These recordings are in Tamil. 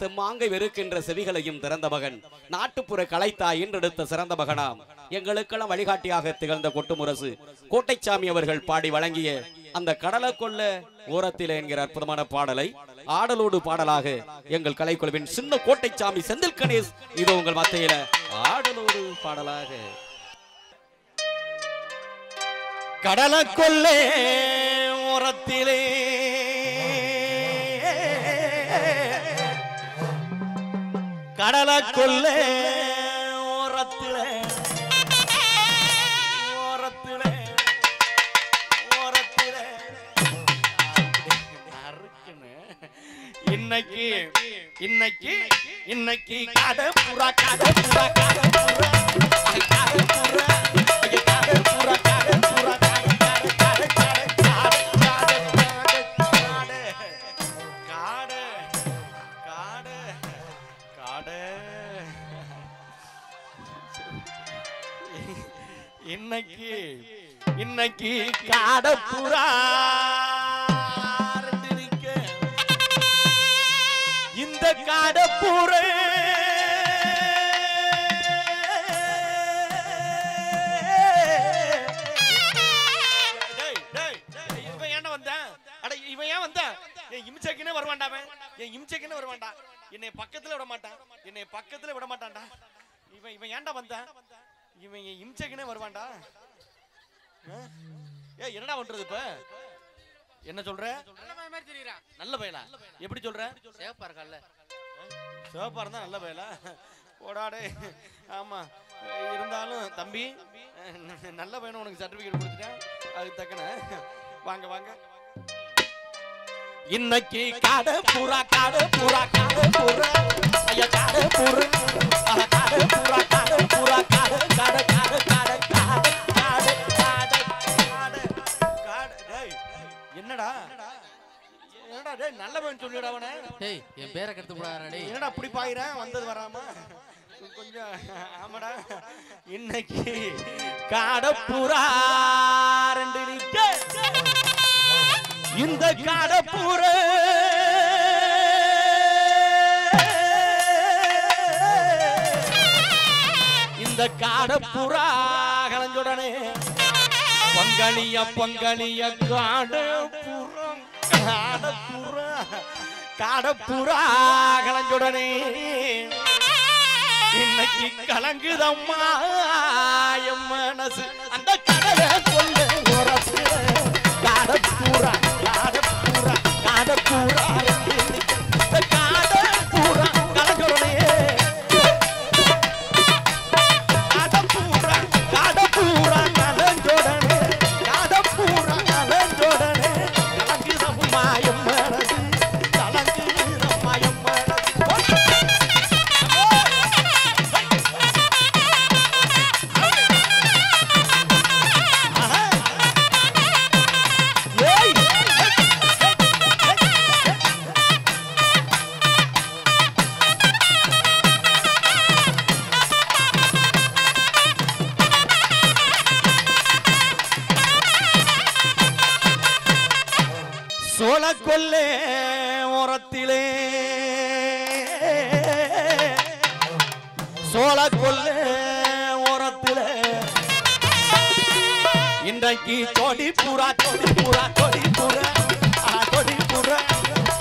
தெம்மாங்கை வெறுக்கின்ற செவிகளையும் திறந்த மகன். நாட்டுப்புற கலைத்தாய் என்றெடுத்த சிறந்த மகனாம். எங்களுக்கெல்லாம் வழிகாட்டியாக திகழ்ந்த கொட்டுமுரசு. கோட்டைச்சாமி அவர்கள் பாடி வழங்கிய அந்த கடலை கொள்ள ஓரத்தில் என்கிற அற்புதமான பாடலை ஆடலோடு பாடலாக எங்கள் கலைக்குழுவின் சின்ன கோட்டைச்சாமி செந்தில் கணேஷ் இது உங்கள் மத்தையில ஆடலோடு பாடலாக. கடலை கொள்ளே ஓரத்திலே கடலை கொள்ளே. ஓரத்திலே. ஓரத்திலே. ஓரத்திலே. இன்னைக்கு இன்னைக்கு இன்னைக்கு கடை புறா கடை புறா கடை புறா கடை புறா இன்னைக்கு இன்னைக்கு காடப்புறா இந்த காடப்புற. டேய், டேய், டேய், இவன் ஏன்டா வந்தான்? அட, இவன் ஏன் வந்தா? என் இம்சைக்குன்னே வருவான்டா என் இம்சைக்குன்னே வருவான்டா. என்னை பக்கத்துல விட மாட்டான். என்னை பக்கத்துல விட மாட்டான்டா. இவன் இவன் ஏன்டா வந்தான் இவன் என் இம்சைக்குன்னே வருவான்டா? ஏய் என்னடா பண்றது இப்ப? என்ன சொல்ற? நல்ல பையன் எப்படி சொல்ற? சேப்பா இருக்கல்ல சிவப்பா இருந்தா நல்ல பயலா போடாடே ஆமா. இருந்தாலும் தம்பி நல்ல பையனை உனக்கு சர்டிபிகேட் கொடுத்துட்டேன். அதுக்கு தக்கன. வாங்க வாங்க. இன்னைக்கு காடு புறா காடு புறா காடு புறா காடப்புறா இந்த காடப்புற இந்த காடப்புறா கலஞ்சுடனே. பங்களிய பங்களிய காடப்புறம் காடப்புறா காடப்புறா கலஞ்சுடனே. இன்னைக்கு கலங்குதம்மா? என் மனசு சோழ கொல்லே ஓரத்திலே. இன்றைக்கு தொடி புறா தொடி புறா தொடி புறா. தொடி புறா. பூரா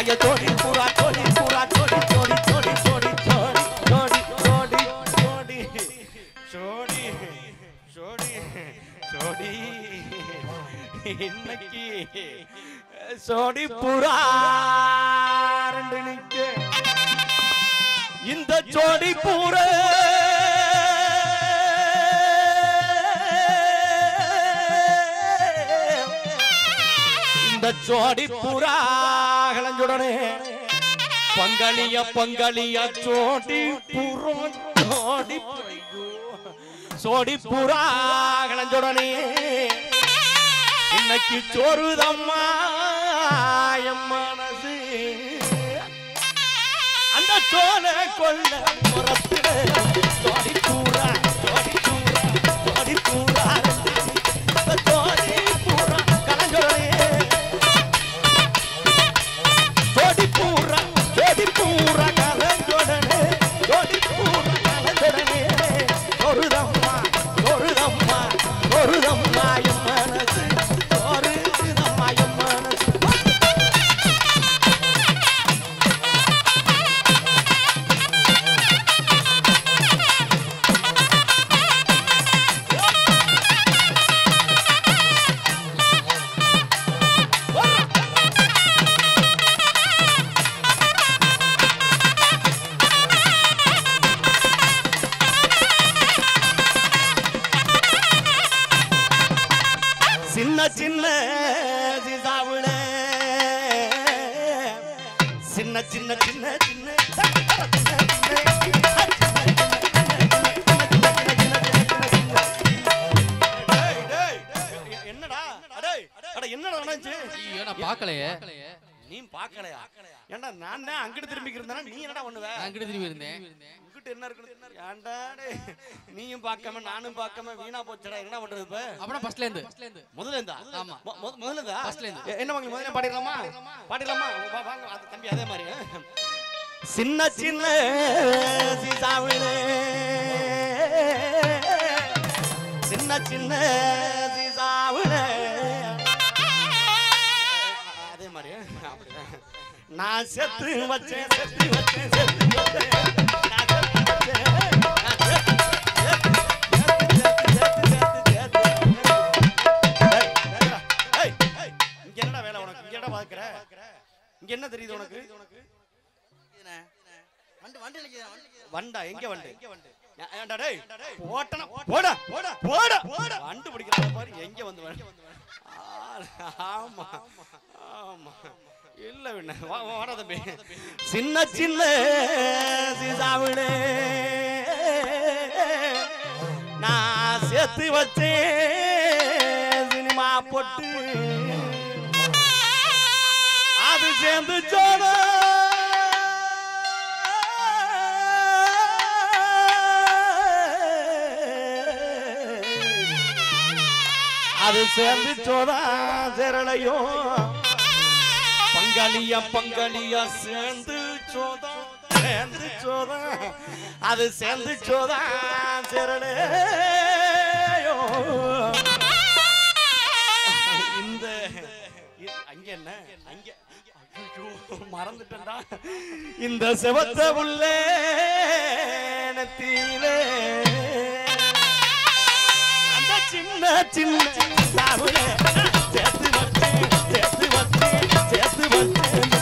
ஐயா தோடி பூரா தோடி பூரா தொடி தொடி தொடி தொடி தொடி தொடி தொடி. சோடி சோடி சோடி. இன்னைக்கு சோடி புறா. இந்த ஜோடி பூர. இந்த ஜோடி புறா கலஞ்சுடனே பங்களிய பங்களிய ஜோடி புறம் ஜோடி ஐயோ. சோடி புறா கலஞ்சுடனே இன்னைக்கு சோறுதம்மா என் சோன கொல்ல முரத்துல சாடி கூறா சின்ன சின்ன சின்ன என்னடா என்னடா பாக்கலையே நீ பார்க்கலையா? ஏன்டா நான் தான் அங்கிட்டு திரும்பி இருந்தா நீ என்னடா பண்ணுவ? நான் இங்கிட்டு திரும்பி இருந்தேன். இங்கிட்டு என்ன இருக்கு ஏன்டா நீயும் பார்க்காம நானும் பார்க்காம வீணா போச்சுடா. என்ன பண்றது இப்ப? அப்படின்னா ஃபர்ஸ்ட்ல இருந்து ஃபர்ஸ்ட்ல முதல்ல இருந்தா? ஆமா. முதல்ல இருந்தா? Firstல இருந்து. என்ன வாங்க முதல்ல பாடிடலாமா? பாடிடலாமா? வாங்க அது தம்பி அதே மாதிரி. சின்ன சின்ன சீசாவிலே. சின்ன சின்ன சீசாவிலே. நான் செத்து வச்சேன் செத்து வச்சேன் செத்து வச்சேன். இங்க என்ன தெரியுது உனக்கு? வண்டா எங்க வண்டு? போட்டனா போட போட போட போட. வண்டு பிடிக்கிற பாரு எங்க வந்து ஆமா. ஆமா. இல்ல வாடா தம்பி. சின்ன சின்ன சீசாவிலே நான் சேர்த்து வச்சேன் சினிமா போட்டு. அது சேர்ந்து சோழ அது சேர்ந்து சோதா சேரலையும் பங்காளியா பங்காளியா சேர்ந்து சோதா சேர்ந்து சோதா அது சேர்ந்து சோதா சேரலையோ இந்த அங்க என்ன? அங்க மறந்துட்டா இந்த செவத்த உள்ளே நெத்தியிலே. அந்த சின்ன சின்ன சேர்த்து Testimony,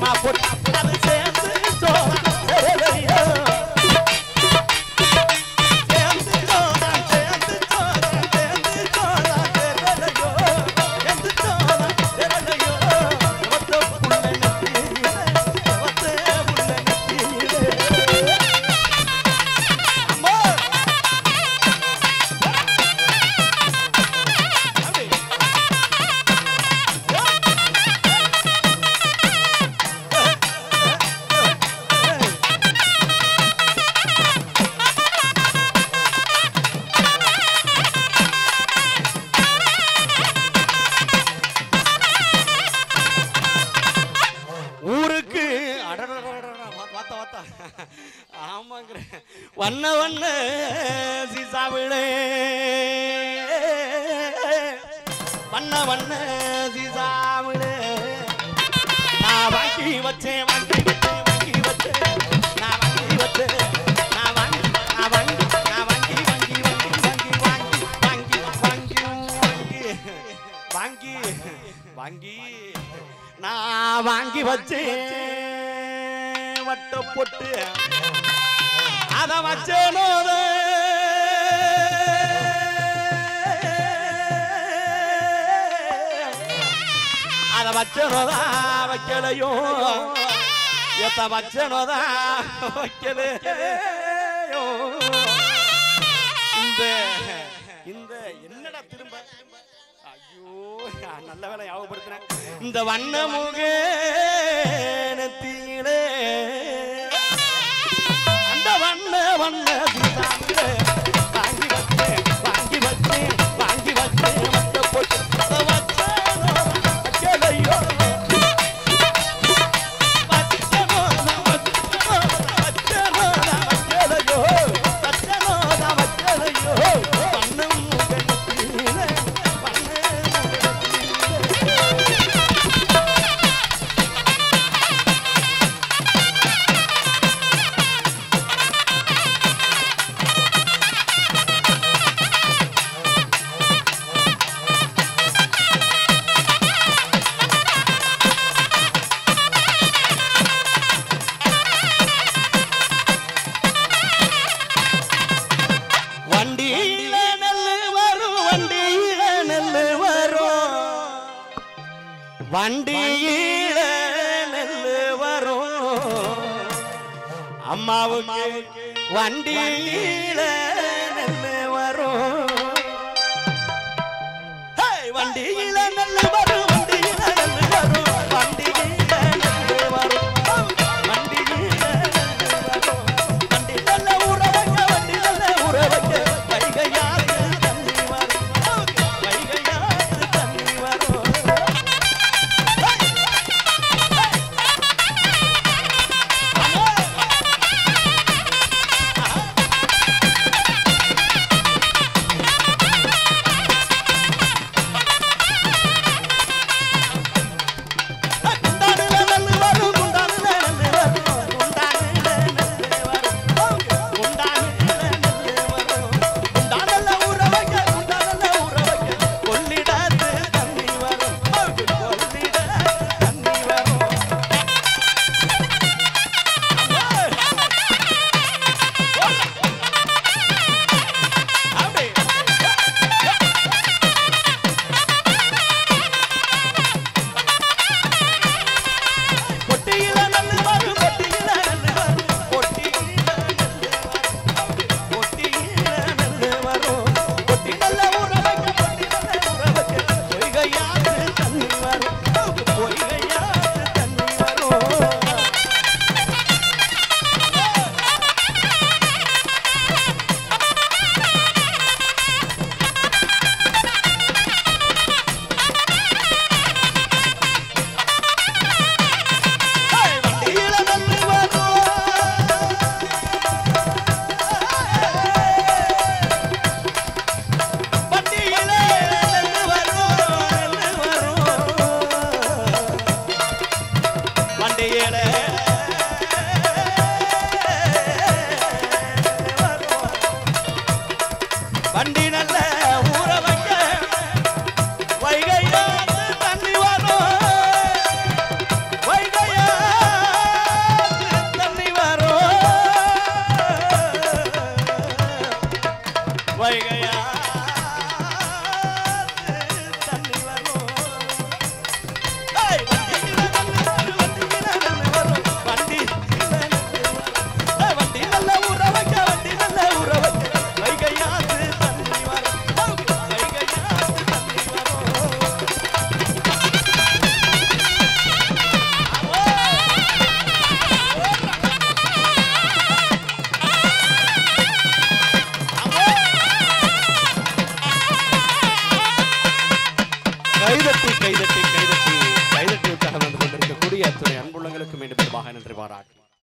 my foot, I'm a testimony. வண்ண வண்ண நான் வாங்கி வச்சேன் வாங்கி வச்சேன் வாங்கி வச்சேன். நான் வாங்கி வச்சேன் நான் வாங்கி நான் வாங்கி நான் வாங்கி வாங்கி வாங்கி வாங்கி வாங்கி வாங்கி வாங்கி வாங்கி வாங்கி நான் வாங்கி வச்சேன் வட்ட பொட்டு. அதை வச்சேனோத அத வச்சனோதா வைக்கலையோ? எத்த வச்சனோதா வைக்கலையோ? இந்த இந்த என்னடா திரும்ப? ஐயோ நல்ல வேலை ஞாபகப்படுத்துறேன். இந்த வண்ண முகத்திலே அந்த வண்ண வண்ண அம்மாவுக்கு வண்டியில நெல்லு வரும். வண்டியில்